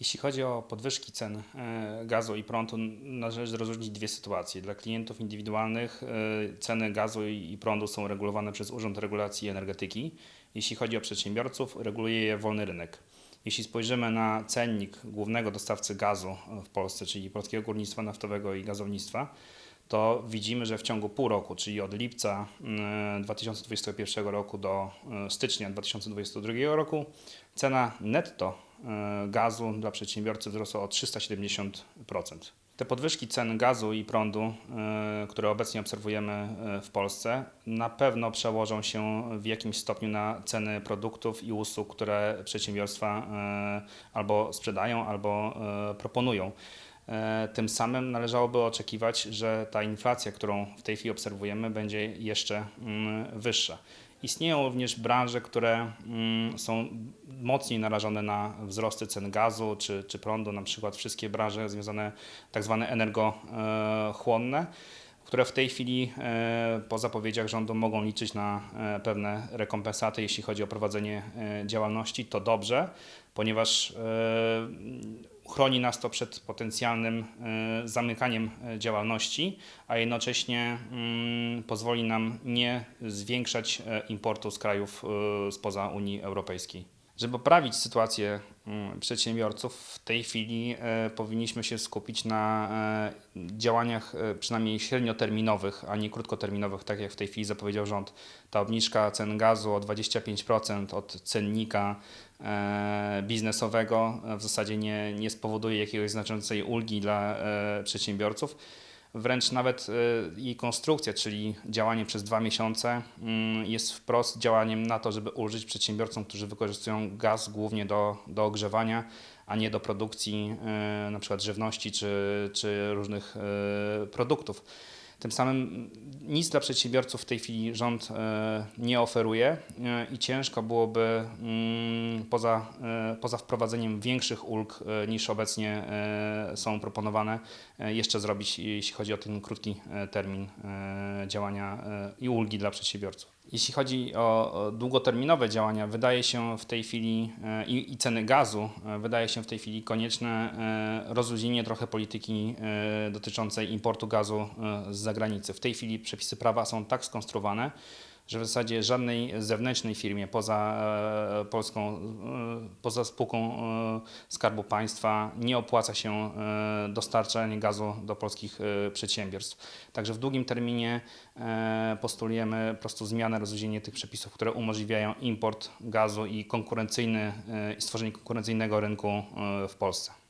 Jeśli chodzi o podwyżki cen e, gazu i prądu, należy rozróżnić dwie sytuacje. Dla klientów indywidualnych e, ceny gazu i prądu są regulowane przez Urząd Regulacji Energetyki. Jeśli chodzi o przedsiębiorców, reguluje je wolny rynek. Jeśli spojrzymy na cennik głównego dostawcy gazu w Polsce, czyli Polskiego Górnictwa Naftowego i Gazownictwa, to widzimy, że w ciągu pół roku, czyli od lipca mm, 2021 roku do e, stycznia 2022 roku, cena netto e, gazu dla przedsiębiorcy wzrosła o 370%. Te podwyżki cen gazu i prądu, e, które obecnie obserwujemy e, w Polsce, na pewno przełożą się w jakimś stopniu na ceny produktów i usług, które przedsiębiorstwa e, albo sprzedają, albo e, proponują. E, Tym samym należałoby oczekiwać, że ta inflacja, którą w tej chwili obserwujemy, będzie jeszcze mm, wyższa. Istnieją również branże, które mm, są mocniej narażone na wzrosty cen gazu czy, czy prądu, na przykład wszystkie branże związane tak zwane energochłonne, które w tej chwili e, po zapowiedziach rządu mogą liczyć na e, pewne rekompensaty, jeśli chodzi o prowadzenie e, działalności. To dobrze, ponieważ chroni nas to przed potencjalnym zamykaniem działalności, a jednocześnie mm, pozwoli nam nie zwiększać importu z krajów spoza Unii Europejskiej. Żeby poprawić sytuację mm, przedsiębiorców, w tej chwili e, powinniśmy się skupić na e, działaniach e, przynajmniej średnioterminowych, a nie krótkoterminowych, tak jak w tej chwili zapowiedział rząd. Ta obniżka cen gazu o 25% od cennika biznesowego w zasadzie nie, nie spowoduje jakiegoś znaczącej ulgi dla przedsiębiorców. Wręcz nawet e, jej konstrukcja, czyli działanie przez dwa miesiące, mm, jest wprost działaniem na to, żeby ulżyć przedsiębiorcom, którzy wykorzystują gaz głównie do, do ogrzewania, a nie do produkcji na przykład żywności czy, czy różnych e, produktów. Tym samym nic dla przedsiębiorców w tej chwili rząd e, nie oferuje e, i ciężko byłoby mm, poza, e, poza wprowadzeniem większych ulg niż obecnie są proponowane jeszcze zrobić, jeśli chodzi o ten krótki termin działania i ulgi dla przedsiębiorców. Jeśli chodzi o długoterminowe działania, wydaje się w tej chwili e, i, i ceny gazu, e, wydaje się w tej chwili konieczne e, rozluźnienie trochę polityki dotyczącej importu gazu z zagranicy. W tej chwili przepisy prawa są tak skonstruowane, że w zasadzie żadnej zewnętrznej firmie poza e, polską, e, poza spółką e, Skarbu Państwa nie opłaca się dostarczanie gazu do polskich przedsiębiorstw. Także w długim terminie postulujemy po prostu zmianę, rozluźnienie tych przepisów, które umożliwiają import gazu i konkurencyjny, i stworzenie konkurencyjnego rynku w Polsce.